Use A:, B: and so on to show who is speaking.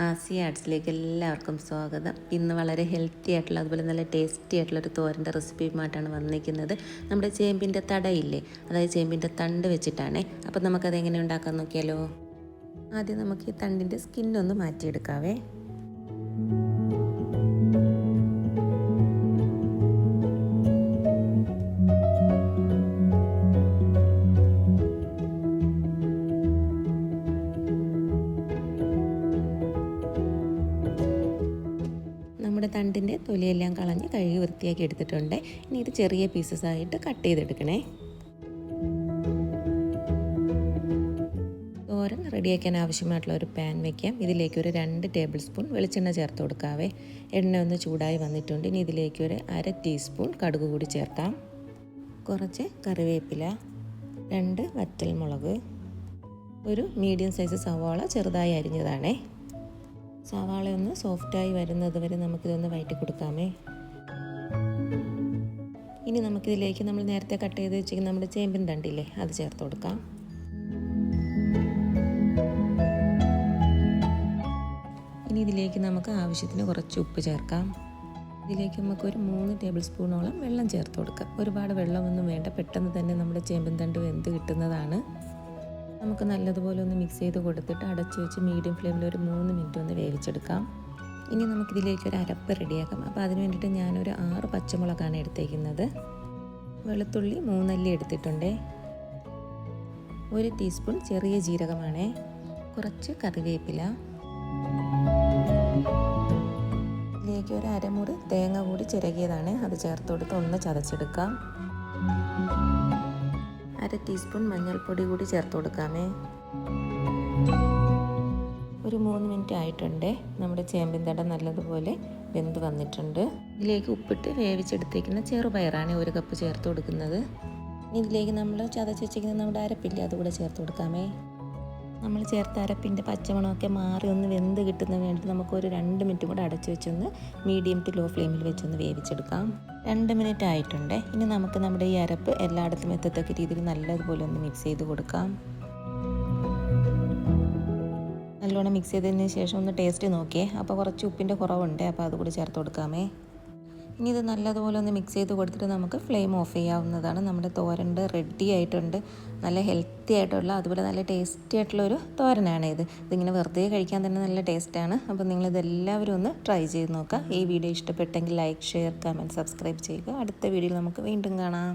A: ആസിയ ആർട്സിലേക്ക് എല്ലാവർക്കും സ്വാഗതം. ഇന്ന് വളരെ ഹെൽത്തി ആയിട്ടുള്ള അതുപോലെ നല്ല ടേസ്റ്റി ആയിട്ടുള്ള ഒരു തോരന്റെ റെസിപ്പിയുമായിട്ടാണ് വന്നിരിക്കുന്നത്. നമ്മുടെ ചേമ്പിന്റെ തടയില്ലേ? അതായത് ചേമ്പിന്റെ തണ്ട് വെച്ചിട്ടാണേ. അപ്പോൾ നമുക്കത് എങ്ങനെ ഉണ്ടാക്കാൻ നോക്കിയാലോ? ആദ്യം നമുക്ക് ഈ തണ്ടിന്റെ സ്കിന്നൊന്ന് മാറ്റിയെടുക്കാവേ. നമ്മുടെ തണ്ടിന്റെ തൊലിയെല്ലാം കളഞ്ഞ് കഴുകി വൃത്തിയാക്കി എടുത്തിട്ടുണ്ട്. ഇനി ഇത് ചെറിയ പീസസ് ആയിട്ട് കട്ട് ചെയ്തെടുക്കണേ. തോരൻ റെഡിയാക്കാൻ ആവശ്യമായിട്ടുള്ള ഒരു പാൻ വയ്ക്കാം ഇതിലേക്ക് ഒരു രണ്ട് ടേബിൾ സ്പൂൺ വെളിച്ചെണ്ണ ചേർത്ത് കൊടുക്കാവേ. എണ്ണ ഒന്ന് ചൂടായി വന്നിട്ടുണ്ട്. ഇനി ഇതിലേക്ക് ഒരു അര ടീസ്പൂൺ കടുക് കൂടി ചേർക്കാം. കുറച്ച് കറിവേപ്പില രണ്ട് വറ്റൽമുളക് ഒരു മീഡിയം സൈസ് സവാള ചെറുതായി അരിഞ്ഞതാണേ. സവാള ഒന്ന് സോഫ്റ്റായി വരുന്നത് വരെ നമുക്കിതൊന്ന് വഴറ്റി കൊടുക്കാമേ. ഇനി നമുക്കിതിലേക്ക് നമ്മൾ നേരത്തെ കട്ട് ചെയ്ത് വെച്ചിരിക്കുന്ന നമ്മുടെ ചേമ്പിൻ തണ്ടില്ലേ അത് ചേർത്ത് കൊടുക്കാം. ഇനി ഇതിലേക്ക് നമുക്ക് ആവശ്യത്തിന് കുറച്ച് ഉപ്പ് ചേർക്കാം. ഇതിലേക്ക് നമുക്ക് ഒരു മൂന്ന് ടേബിൾ സ്പൂണോളം വെള്ളം ചേർത്ത് കൊടുക്കാം. ഒരുപാട് വെള്ളമൊന്നും വേണ്ട പെട്ടെന്ന് തന്നെ നമ്മുടെ ചേമ്പിൻ തണ്ട് വെന്ത് കിട്ടുന്നതാണ്. നമുക്ക് നല്ലതുപോലെ ഒന്ന് മിക്സ് ചെയ്ത് കൊടുത്തിട്ട് അടച്ച് വെച്ച് മീഡിയം ഫ്ലെയിമിൽ ഒരു മൂന്ന് മിനിറ്റ് ഒന്ന് വേവിച്ചെടുക്കാം. ഇനി നമുക്കിതിലേക്ക് ഒരു അരപ്പ് റെഡിയാക്കാം അപ്പോൾ അതിന് വേണ്ടിയിട്ട് ഞാനൊരു ആറ് പച്ചമുളകാണ് എടുത്തേക്കുന്നത്. വെളുത്തുള്ളി മൂന്നല്ലി എടുത്തിട്ടുണ്ട്. ഒരു ടീസ്പൂൺ ചെറിയ ജീരകമാണ്. കുറച്ച് കറിവേപ്പില. ഇതിലേക്ക് ഒരു അരമുറി തേങ്ങ കൂടി ചിരകിയതാണ്. അത് ചേർത്ത് കൊടുത്ത് ഒന്ന് ചതച്ചെടുക്കാം. അര ടീസ്പൂൺ മഞ്ഞൾപ്പൊടി കൂടി ചേർത്ത് കൊടുക്കാമേ. ഒരു മൂന്ന് മിനിറ്റ് ആയിട്ടുണ്ട്. നമ്മുടെ ചേമ്പിൻ തട നല്ലതുപോലെ വെന്ത് വന്നിട്ടുണ്ട്. ഇതിലേക്ക് ഉപ്പിട്ട് വേവിച്ചെടുത്തേക്കുന്ന ചെറുപയറാണ് ഒരു കപ്പ് ചേർത്ത് കൊടുക്കുന്നത്. ഇതിലേക്ക് നമ്മൾ ചതച്ച് വെച്ചിരിക്കുന്ന നമ്മുടെ അരപ്പില്ലേ അതുകൂടെ ചേർത്ത് കൊടുക്കാമേ. നമ്മൾ ചേർത്ത അരപ്പിന്റെ പച്ചമണമൊക്കെ മാറി ഒന്ന് വെന്ത് കിട്ടുന്ന വേണ്ടി നമുക്കൊരു രണ്ട് മിനിറ്റ് കൂടെ അടച്ചു വെച്ചൊന്ന് മീഡിയം ടു ലോ ഫ്ലെയിമിൽ വെച്ചൊന്ന് വേവിച്ചെടുക്കാം. രണ്ട് മിനിറ്റ് ആയിട്ടുണ്ട്. ഇനി നമുക്ക് നമ്മുടെ ഈ അരപ്പ് എല്ലായിടത്തും എത്തത്തക്ക രീതിയിൽ നല്ലതുപോലെ ഒന്ന് മിക്സ് ചെയ്ത് കൊടുക്കാം. നല്ലോണം മിക്സ് ചെയ്തതിന് ശേഷം ഒന്ന് ടേസ്റ്റ് നോക്കിയേ. അപ്പോൾ കുറച്ച് ഉപ്പിന്റെ കുറവുണ്ട്. അപ്പോൾ അതുകൂടി ചേർത്ത് കൊടുക്കാമേ. ഇനി ഇത് നല്ലതുപോലെ ഒന്ന് മിക്സ് ചെയ്ത് കൊടുത്തിട്ട് നമുക്ക് ഫ്ലെയിം ഓഫ് ചെയ്യാവുന്നതാണ്. നമ്മുടെ തോരന്റെ റെഡി ആയിട്ടുണ്ട്. നല്ല ഹെൽത്തി ആയിട്ടുള്ള അതുപോലെ നല്ല ടേസ്റ്റി ആയിട്ടുള്ള ഒരു തോരനാണ് ഇത്. ഇതിങ്ങനെ വെറുതെ കഴിക്കാൻ തന്നെ നല്ല ടേസ്റ്റാണ് അപ്പോൾ നിങ്ങളിതെല്ലാവരും ഒന്ന് ട്രൈ ചെയ്ത് നോക്കുക. ഈ വീഡിയോ ഇഷ്ടപ്പെട്ടെങ്കിൽ ലൈക്ക് ഷെയർ കമന്റ് സബ്സ്ക്രൈബ് ചെയ്യുക. അടുത്ത വീഡിയോയിൽ നമുക്ക് വീണ്ടും കാണാം.